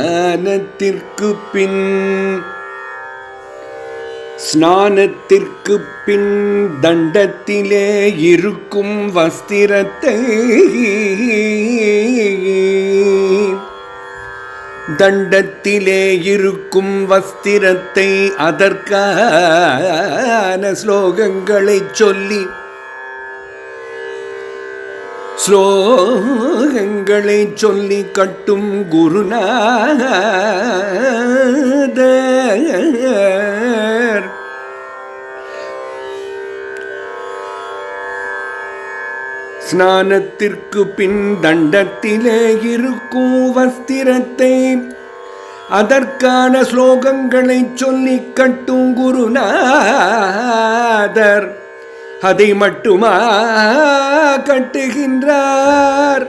ஸ்நானத்திற்கு பின் ஸ்நானத்திற்கு பின் தண்டத்திலே இருக்கும் வஸ்திரத்தை தண்டத்திலே இருக்கும் வஸ்திரத்தை அதற்கான ஸ்லோகங்களை சொல்லி ஸ்லோகங்களை சொல்லி கட்டும் குருநாதர். ஸ்நானத்திற்கு பின் தண்டத்திலே இருக்கும் வஸ்திரத்தை அதற்கான ஸ்லோகங்களை சொல்லி கட்டும் குருநாதர். அதை மட்டுமா கட்டுகின்றார்?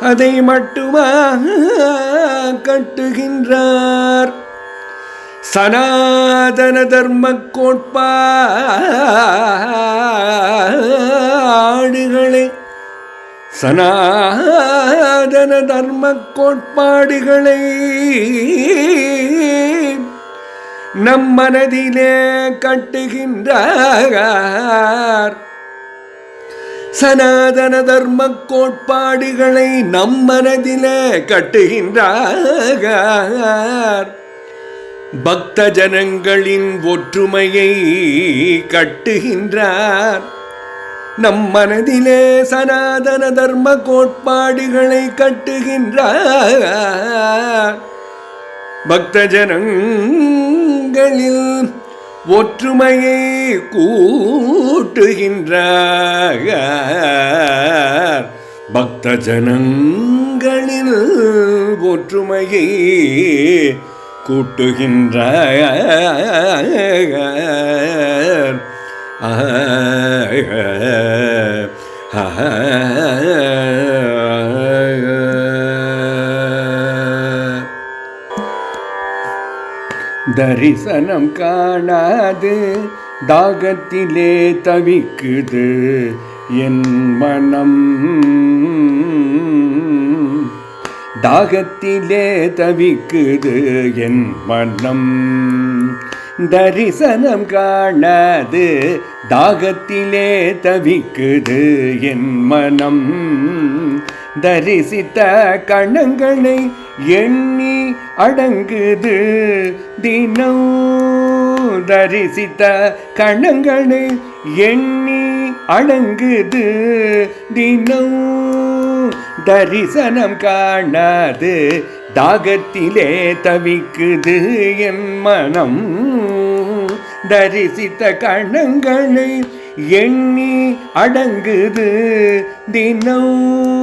அதை மட்டுமா கட்டுகின்றார்? சனாதன தர்ம கோட்பாடுகளை சனாதன தர்ம கோட்பாடுகளை நம் மனதிலே கட்டுகின்றார். சனாதன தர்ம கோட்பாடுகளை நம் மனதிலே கட்டுகின்றார். பக்த ஜனங்களின் ஒற்றுமையை கட்டுகின்றார். நம் மனதிலே சனாதன தர்ம கோட்பாடுகளை கட்டுகின்றார். பக்த எங்களில் ஒற்றுமையை கூட்டுகின்ற பக்த ஜனங்களில் ஒற்றுமையை கூட்டுகின்றார். தரிசனம் காணாது. தாகத்திலே தவிக்குது என் மனம். தாகத்திலே தவிக்குது என் மனம். தரிசனம் காணாது. தாகத்திலே தவிக்குது என் மனம். தரிசித்த கணங்களை எண்ணி அடங்குது தினம். தரிசித்த கணங்களை எண்ணி அடங்குது தினம். தரிசனம் காணாது தாகத்திலே தவிக்குது என் மனம். தரிசித்த கணங்களை எண்ணி அடங்குது தினம்.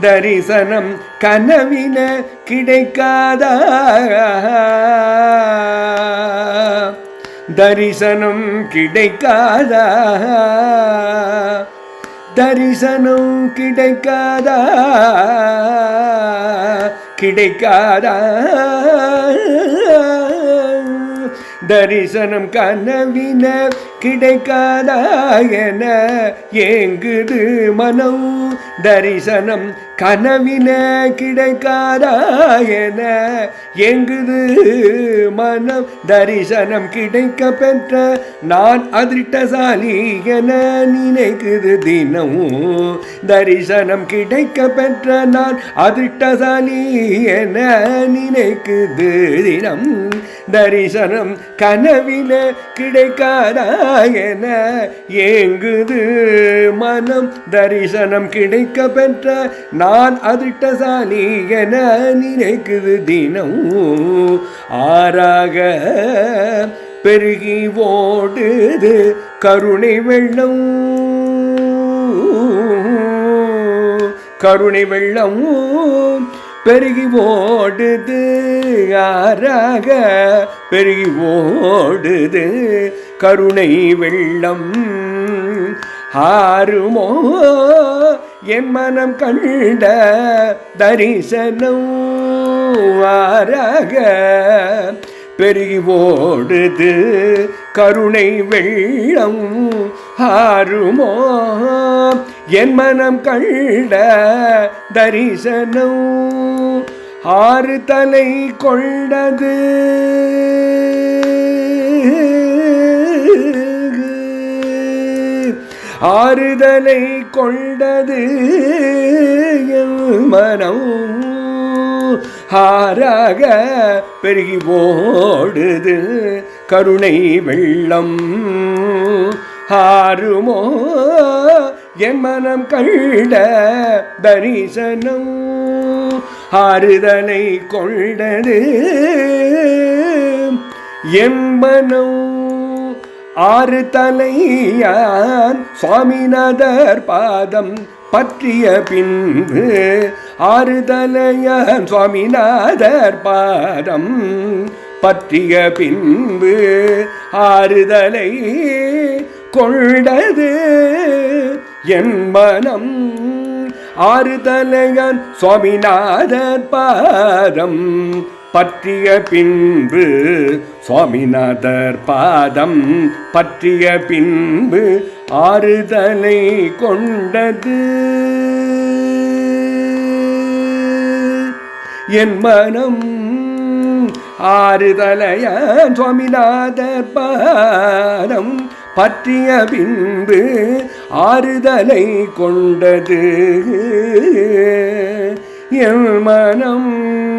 தரிசனம் கனவின கிடைக்காதா? தரிசனம் கிடைக்காதா? தரிசனம் கிடைக்காதா? கிடைக்காதா? தரிசனம் கனவின கிடைக்காதா என ஏங்குது மனம். தரிசனம் கனவின கிடைக்காதா என எங்குது மனம். தரிசனம் கிடைக்க பெற்ற நான் அதிர்ஷ்டசாலி என நினைக்குது தினமும் தரிசனம் கிடைக்க பெற்ற நான் அதிர்ஷ்டசாலி என நினைக்குது தினம். தரிசனம் கனவில கிடைக்காதா என ஏங்குது மனம். தரிசனம் கிடைக்க பெற்ற நான் அதிர்ஷ்டசாலி என நினைக்குது தினம். ஆறாக பெருகி ஓடுது கருணை வெள்ளம். கருணை வெள்ளம் பெருகி ஓடுது. யாராக பெருகி ஓடுது கருணை வெள்ளம் ஆறுமோ? என் மனம் கண்ட தரிசனம் ஆறாக பெருகி ஓடுது. கருணை வெள்ளம் ஆறுமோ? என் மனம் கண்ட தரிசனம் ஆறு தலை கொண்டது. ஆறுதலை கொண்டது மனம். ஆறாக பெருகி ஓடுது கருணை வெள்ளம். ஆறுமோ என் மனம் கண்ட தரிசனம். ஆறுதலை கொண்டது என் மனம். ஆறு தலையான் சுவாமிநாதர் பாதம் பற்றிய பின்பு ஆறு தலையான் சுவாமிநாதர் பாதம் பற்றிய பின்பு ஆறுதலை கொண்டது என் மனம். ஆறுதலையான் சுவாமிநாதர் பாதம் பற்றிய பின்பு சுவாமிநாதர் பாதம் பற்றிய பின்பு ஆறுதலை கொண்டது. என் மனம் ஆறுதலைய? சுவாமிநாதர் பாதம் பற்றிய பின்பு ஆறுதலை கொண்டது. என் மனம்